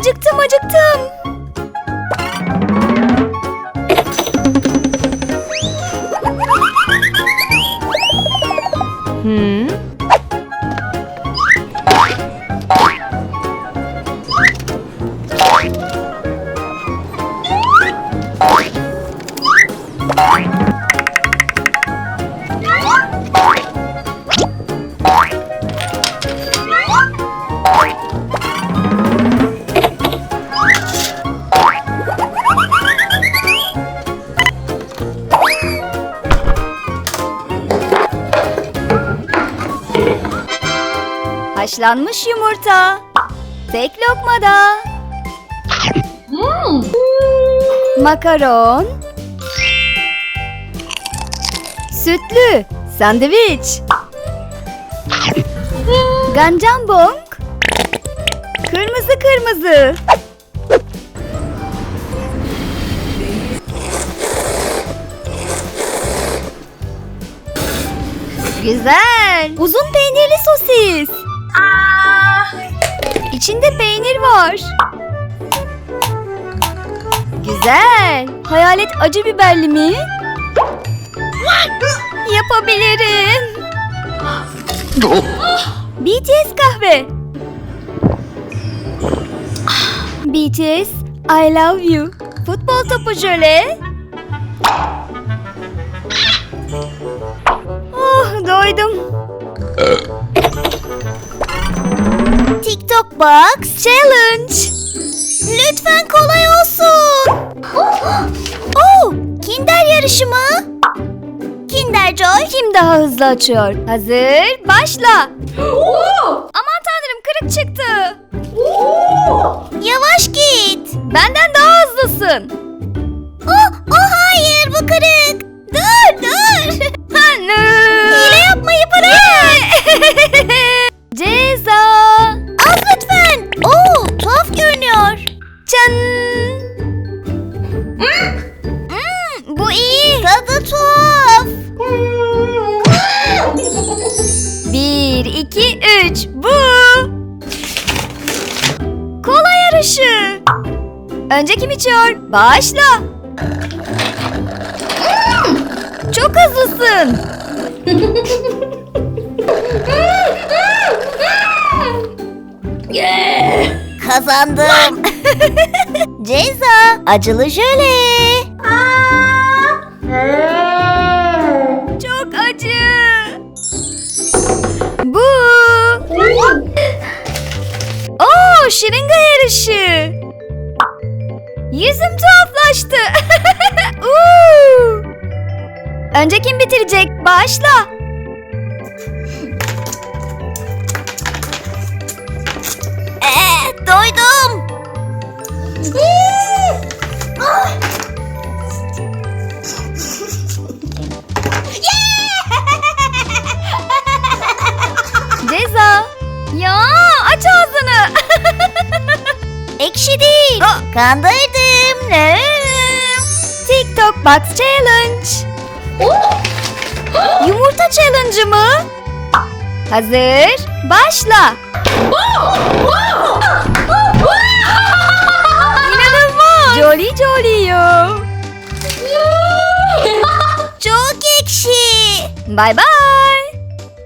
acıktım acıktım. Hmm. Haşlanmış yumurta. Tek lokmada. Makaron. Sütlü sandviç. Ganjambong. Kırmızı kırmızı. Güzel. Uzun peynirli sosis. İçinde peynir var. Güzel. Hayalet acı biberli mi? Yapabilirim. BTS kahve. BTS I love you. Futbol topu jöle. TikTok Box Challenge. Lütfen kolay olsun. Oh, Kinder yarışı mı? Kinder Joy. Kim daha hızlı açıyor? Hazır, başla. Aman tanrım kırık çıktı. Tadı tuhaf. Bir, iki, üç. Bu. Kola yarışı. Önce kim içiyor? Başla. Çok hızlısın. Kazandım. Ceza. Acılı jöle. Yüzüm tuhaflaştı. Uuu. Önce kim bitirecek? Başla. Ee, doydum. Ceza. Ya aç ağzını. Ekşi değil. Kandırdım. Ne? TikTok Box Challenge. Yumurta challenge'ı mı? Hazır. Başla. İnanılmaz. Jolly Jolly yo. Çok ekşi. Bye bye.